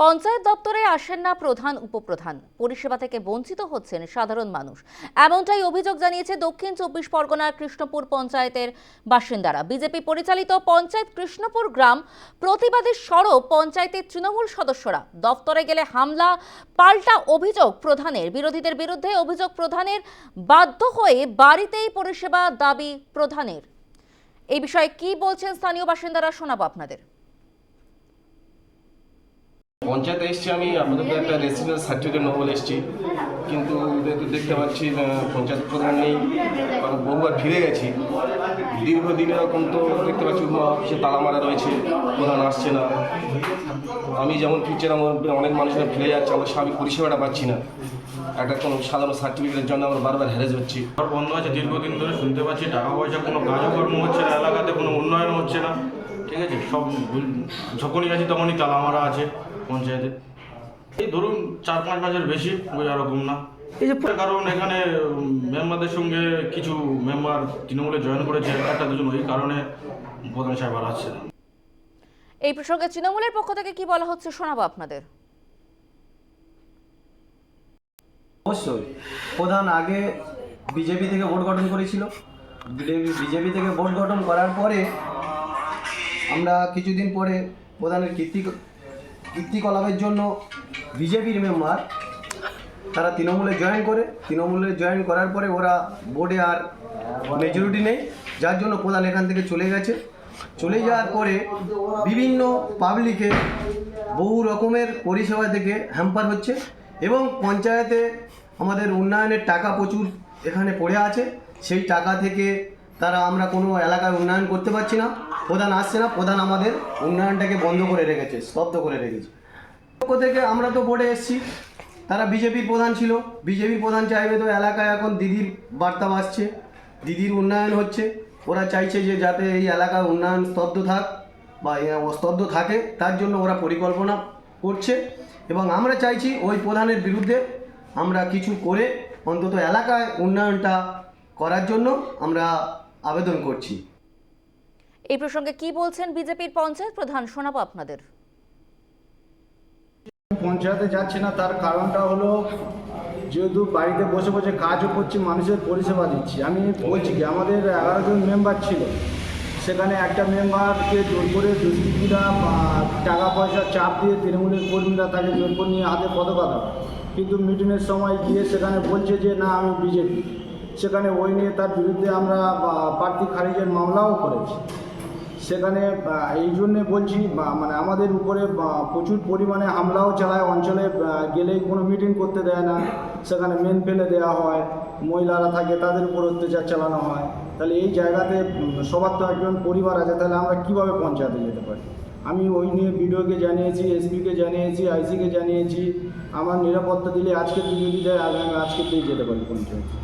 পঞ্চায়েত দপ্তরে আসেন না প্রধান উপপ্রধান। পরিষেবা থেকে বঞ্চিত হচ্ছেন সাধারণ মানুষ। এমনটাই অভিযোগ জানিয়েছে দক্ষিণ চব্বিশ পরগনার কৃষ্ণপুর পঞ্চায়েতের বাসিন্দারা। বিজেপি পরিচালিত পঞ্চায়েত কৃষ্ণপুর গ্রাম প্রতিবাদী সরব পঞ্চায়েতের তৃণমূল সদস্যরা দপ্তরে গেলে হামলা, পাল্টা অভিযোগ প্রধানের। বিরোধীদের বিরুদ্ধে অভিযোগ প্রধানের। বাধ্য হয়ে বাড়িতেই পরিষেবা দাবি প্রধানের। এই বিষয়ে কি বলছেন স্থানীয় বাসিন্দারা শোনাবো আপনাদের। পঞ্চায়েতে এসেছি আমি, আপাতত একটা রেসিডেন্স সার্টিফিকেট নেব বলে এসেছি। কিন্তু যেহেতু দেখতে পাচ্ছি পঞ্চায়েত প্রধান নেই, কারণ বহুবার ফিরে গেছি। দীর্ঘদিন এরকম তো দেখতে পাচ্ছি সে তালা মারা রয়েছে, প্রধান আসছে না। আমি যেমন ফিরছিলাম অনেক মানুষেরা ফিরে যাচ্ছে, আমরা স্বাভাবিক পরিষেবাটা পাচ্ছি না। একটা কোনো সাধারণ সার্টিফিকেটের জন্য আমরা বারবার হ্যারেজ হচ্ছি। বন্ধ আছে, দীর্ঘদিন ধরে শুনতে পাচ্ছি, টাকা পয়সা, কোনো কাজকর্ম হচ্ছে না, এলাকাতে কোনো উন্নয়ন হচ্ছে না। ঠিক আছে? সব যখনই আছি তখনই তালা মারা আছে। পঞ্চায়েতে। এই ধরুন চার পাঁচ মাসের বেশি বোঝা রকম না। এই যে কারণ এখানে মেম্বারদের সঙ্গে কিছু মেম্বার তৃণমূলে জয়েন করেছে একটা দুজন ওই কারণে প্রধান সাহেব আর আসছে না। এই প্রসঙ্গে তৃণমূলের পক্ষ থেকে কি বলা হচ্ছে শোনাবো আপনাদের? অবশ্যই। প্রধান আগে বিজেপি থেকে ভোট গঠন করেছিল। বিজেপি থেকে ভোট গঠন করার পরে আমরা কিছুদিন পরে প্রধানের কীর্তি কীর্তিকলাপের জন্য বিজেপির মেম্বার, তারা তৃণমূলে জয়েন করে। তৃণমূলে জয়েন করার পরে ওরা বোর্ডে আর মেজরিটি নেই। যার জন্য প্রধান এখান থেকে চলে গেছে। চলে যাওয়ার পরে বিভিন্ন পাবলিকে বহু রকমের পরিষেবা থেকে হ্যাম্পার হচ্ছে এবং পঞ্চায়েতে আমাদের উন্নয়নের টাকা প্রচুর এখানে পড়ে আছে। সেই টাকা থেকে তারা আমরা কোনো এলাকায় উন্নয়ন করতে পারছি না। প্রধান আসছে না, প্রধান আমাদের উন্নয়নটাকে বন্ধ করে রেখেছে, স্তব্ধ করে রেখেছে। পক্ষ থেকে আমরা তো বোর্ডে এসেছি, তারা বিজেপির প্রধান ছিল। বিজেপির প্রধান চাইবে তো এলাকায় এখন দিদির বার্তা বাসছে দিদির উন্নয়ন হচ্ছে। ওরা চাইছে যে যাতে এই এলাকার উন্নয়ন স্তব্ধ থাক বা স্তব্ধ থাকে, তার জন্য ওরা পরিকল্পনা করছে। এবং আমরা চাইছি ওই প্রধানের বিরুদ্ধে আমরা কিছু করে অন্তত এলাকায় উন্নয়নটা করার জন্য আমরা আবেদন করছি। এই প্রসঙ্গে কি বলছেন বিজেপির পঞ্চায়েত প্রধান? শোনাবো আপনাদের। পঞ্চায়েতে যাচ্ছে না তার কারণটা হলো যেহেতু বাড়িতে বসে বসে কাজও করছি মানুষের পরিষেবা দিচ্ছি। আমি বলছি কি আমাদের এগারো জন মেম্বার ছিল সেখানে একটা মেম্বারকে জোর করে দুষ্কৃতীরা টাকা পয়সা চাপ দিয়ে তৃণমূলের কর্মীরা তাকে জোর করে নিয়ে হাতে দেয় কিন্তু মিটিংয়ের সময় গিয়ে সেখানে বলছে যে না আমি বিজেপি। সেখানে ওই নিয়ে তার বিরুদ্ধে আমরা প্রার্থী খারিজের মামলাও করেছি। সেখানে এই জন্যে বলছি মানে আমাদের উপরে প্রচুর পরিমাণে হামলাও চালায় অঞ্চলে গেলেই কোনো মিটিং করতে দেয় না। সেখানে মেন ফেলে দেওয়া হয়, মহিলারা থাকে তাদের উপর অত্যাচার চালানো হয়। তাহলে এই জায়গাতে সবার তো একজন পরিবার আছে, তাহলে আমরা কীভাবে পঞ্চায়েতে যেতে পারি? আমি ওই নিয়ে বিডিওকে জানিয়েছি, এসপিকে জানিয়েছি, আইসিকে জানিয়েছি, আমার নিরাপত্তা দিলে আজকের দিকে দেয়, আগামী আজকের দিকে যেতে পারি পঞ্চায়েতে।